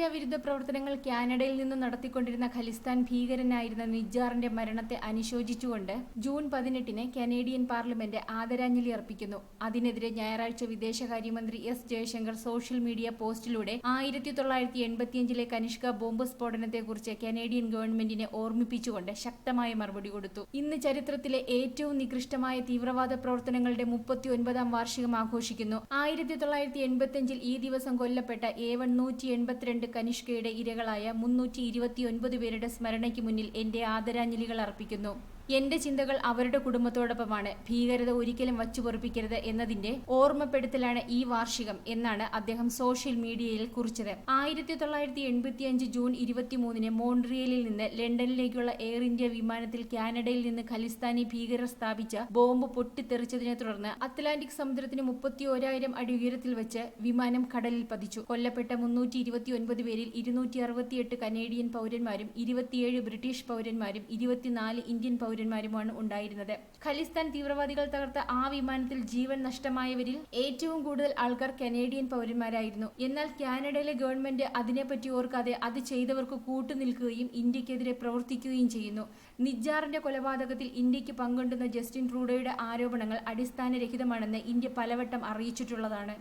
India വിരുദ്ധ പ്രവർത്തനങ്ങൾ കാനഡയിൽ നിന്ന് നടത്തിക്കൊണ്ടിരുന്ന ഖലിസ്ഥാൻ ഭീകരനായിരുന്ന നിജാറിന്റെ മരണത്തെ അനുശോചിച്ചുകൊണ്ട് ജൂൺ പതിനെട്ടിന് കനേഡിയൻ പാർലമെന്റ് ആദരാഞ്ജലി അർപ്പിക്കുന്നു. അതിനെതിരെ ഞായറാഴ്ച വിദേശകാര്യമന്ത്രി എസ് ജയശങ്കർ സോഷ്യൽ മീഡിയ പോസ്റ്റിലൂടെ ആയിരത്തി തൊള്ളായിരത്തി എൺപത്തിയഞ്ചിലെ കനിഷ്ക ബോംബ് സ്ഫോടനത്തെക്കുറിച്ച് കനേഡിയൻ ഗവൺമെന്റിനെ ഓർമ്മിപ്പിച്ചുകൊണ്ട് ശക്തമായ മറുപടി കൊടുത്തു. ഇന്ന് ചരിത്രത്തിലെ ഏറ്റവും നികൃഷ്ടമായ തീവ്രവാദ പ്രവർത്തനങ്ങളുടെ മുപ്പത്തി ഒൻപതാം വാർഷികം ആഘോഷിക്കുന്നു. ആയിരത്തി തൊള്ളായിരത്തി എൺപത്തിയഞ്ചിൽ ഈ ദിവസം കൊല്ലപ്പെട്ട എ വൺ നൂറ്റി എൺപത്തിരണ്ട് കനിഷ്കയുടെ ഇരകളായ മുന്നൂറ്റി ഇരുപത്തിയൊൻപത് പേരുടെ സ്മരണയ്ക്ക് മുന്നിൽ എന്റെ ആദരാഞ്ജലികൾ അർപ്പിക്കുന്നു. എന്റെ ചിന്തകൾ അവരുടെ കുടുംബത്തോടൊപ്പമാണ്. ഭീകരത ഒരിക്കലും വച്ചുപൊറിപ്പിക്കരുത് എന്നതിന്റെ ഓർമ്മപ്പെടുത്തലാണ് ഈ വാർഷികം എന്നാണ് അദ്ദേഹം സോഷ്യൽ മീഡിയയിൽ കുറിച്ചത്. ആയിരത്തി തൊള്ളായിരത്തി എൺപത്തിയഞ്ച് ജൂൺ ഇരുപത്തിമൂന്നിന് മോൺട്രിയലിൽ നിന്ന് ലണ്ടനിലേക്കുള്ള എയർ ഇന്ത്യ വിമാനത്തിൽ കാനഡയിൽ നിന്ന് ഖലിസ്ഥാനി ഭീകരർ സ്ഥാപിച്ച ബോംബ് പൊട്ടിത്തെറിച്ചതിനെ തുടർന്ന് അറ്റ്ലാന്റിക് സമുദ്രത്തിന് മുപ്പത്തി അടി ഉയരത്തിൽ വെച്ച് വിമാനം കടലിൽ പതിച്ചു. കൊല്ലപ്പെട്ട മുന്നൂറ്റി ഇരുപത്തിയൊൻപത് പേരിൽ ഇരുന്നൂറ്റി അറുപത്തിയെട്ട് കനേഡിയൻ പൗരന്മാരും ഇരുപത്തിയേഴ് ബ്രിട്ടീഷ് പൗരന്മാരും ഇരുപത്തിനാല് ഇന്ത്യൻ പൗരന്മാരുമാണ് ഉണ്ടായിരുന്നത്. ഖലിസ്ഥാൻ തീവ്രവാദികൾ തകർത്ത ആ വിമാനത്തിൽ ജീവൻ നഷ്ടമായവരിൽ ഏറ്റവും കൂടുതൽ ആൾക്കാർ കനേഡിയൻ പൗരന്മാരായിരുന്നു. എന്നാൽ കാനഡയിലെ ഗവൺമെന്റ് അതിനെപ്പറ്റി ഓർക്കാതെ അത് ചെയ്തവർക്ക് കൂട്ടുനിൽക്കുകയും ഇന്ത്യക്കെതിരെ പ്രവർത്തിക്കുകയും ചെയ്യുന്നു. നിജാറിന്റെ കൊലപാതകത്തിൽ ഇന്ത്യയ്ക്ക് പങ്കുണ്ടെന്ന ജസ്റ്റിൻ ട്രൂഡോയുടെ ആരോപണങ്ങൾ അടിസ്ഥാനരഹിതമാണെന്ന് ഇന്ത്യ പലവട്ടം അറിയിച്ചിട്ടുള്ളതാണ്.